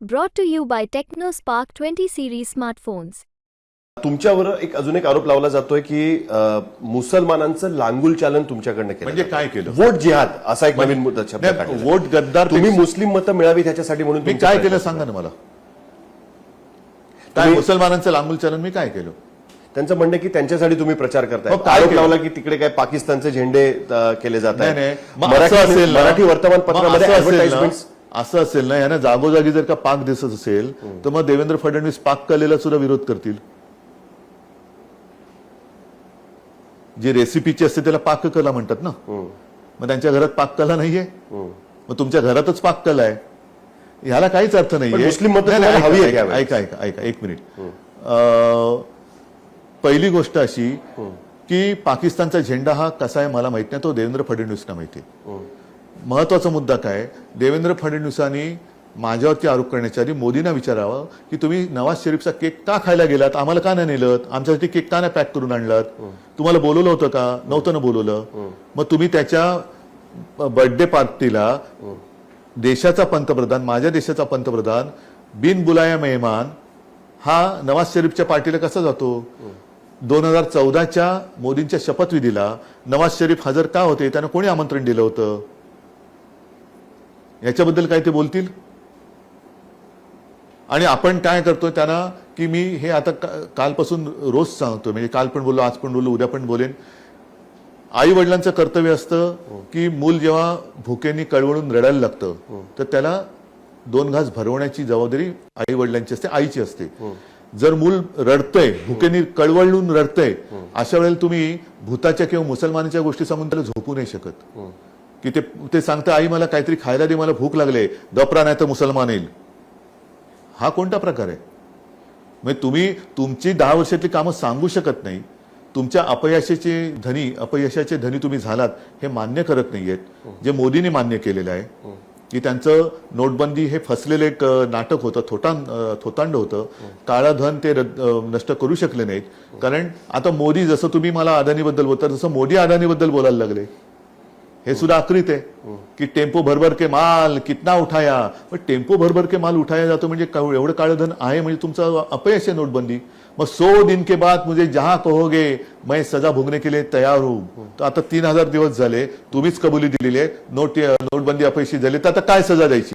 Brought to you by TechnoSpark 20 series smartphones. तुमच्यावर एक अजून एक आरोप लावला जातोय की अ, मुसलमानांचं लांगुल चालन तुमच्याकडनं केलं म्हणजे. काय केलं? वोट जिहाद असा एक नवीन मुद्दा शब्द नाही. वोट गद्दार तुम्ही मुस्लिम मतं मिळावी त्याच्यासाठी म्हणून मी काय केलं सांगा. ना मला काय तुम्ही- मुसलमानांचं लांगुल चलन मी काय केलं त्यांचं म्हणणं आहे की त्यांच्यासाठी तुम्ही प्रचार करताय मग काय आरोप केलं? लावला की तिकडे काय पाकिस्तानचे झेंडे अ, केले जात नाही नाही आहेत मग मराठी असं असेल ना- मराठी मग वर्तमानपत्रामध्ये असं असेल ना- advertisements- असं असेल ना यांना जागोजागी जर का पाक दिसत असेल तर मग देवेंद्र फडणवीस पाक कलेला सुद्धा विरोध करतील. जी रेसिपीची असते त्याला पाककला म्हणतात ना. मग त्यांच्या घरात पाककला नाहीये? मग तुमच्या घरातच पाककला आहे. ह्याला काहीच अर्थ नाहीये. ऐका. ऐका ऐका एक मिनिट. पहिली गोष्ट अशी की पाकिस्तानचा झेंडा हा कसा आहे मला माहीत नाही तो देवेंद्र फडणवीसना माहिती आहे. महत्त्वाचा मुद्दा काय? देवेंद्र फडणवीसांनी माझ्यावरती आरोप करण्याच्या आधी मोदींना विचारावं की तुम्ही नवाज शरीफचा केक का खायला गेलात? आम्हाला का नाही नेलं आमच्यासाठी केक का नाही पॅक करून आणलात? तुम्हाला बोलवलं होतं का? नव्हतं ना बोलवलं. मग तुम्ही त्याच्या बर्थडे पार्टीला देशाचा पंतप्रधान माझ्या देशाचा पंतप्रधान बिन बुलाया मेहमान हा नवाज शरीफच्या पार्टीला कसा जातो? दोन हजार चौदाच्या मोदींच्या शपथविधीला नवाज शरीफ हजर का होते? त्यांना कोणी आमंत्रण दिलं होतं? याच्याबद्दल काय ते बोलतील? आणि आपण काय करतोय त्यांना की मी हे आता कालपासून रोज सांगतो म्हणजे काल पण बोललो आज पण बोललो उद्या पण बोलेन. आई वडिलांचं कर्तव्य असतं की मूल जेव्हा भुकेनी कळवळून रडायला लागतं तर त्याला दोन घास भरवण्याची जबाबदारी आई वडिलांची असते आईची असते. जर मूल रडतंय भुकेनी कळवळून रडतंय अशा वेळेला तुम्ही भूताच्या किंवा मुसलमानाच्या गोष्टी सांगून त्याला झोपू नाही शकत. की ते ते सांगतं आई मला काहीतरी खायला दे मला भूक लागले दपरा नाही तर मुसलमान येईल. हा कोणता प्रकार आहे? म्हणजे तुम्ही तुमची दहा वर्षातली कामं सांगू शकत नाही. तुमच्या अपयशाचे धनी अपयशाचे धनी तुम्ही झालात हे मान्य करत नाहीयेत. जे मोदींनी मान्य केलेलं आहे की त्यांचं नोटबंदी हे फसलेलं एक नाटक होतं थोटां थोतांड होतं. काळं धन ते रद्द- नष्ट करू शकले नाहीत. कारण आता मोदी जसं तुम्ही मला अदानीबद्दल बोलता तसं मोदी अदानीबद्दल बोलायला लागले. हे सुद्धा आकृत आहे की टेम्पो भरभर के माल कितना उठाया? पण टेम्पो भरभर के माल उठाया जातो म्हणजे एवढं काळं धन आहे म्हणजे तुमचं अपयश आहे नोटबंदी. मग सो दिन के बाद मुझे जहां कहोगे मैं सजा भोगने के लिए तयार हूं. तर आता तीन हजार दिवस झाले तुम्हीच कबुली दिलेली आहे नोट नोटबंदी अपयशी झाली तर आता काय सजा द्यायची?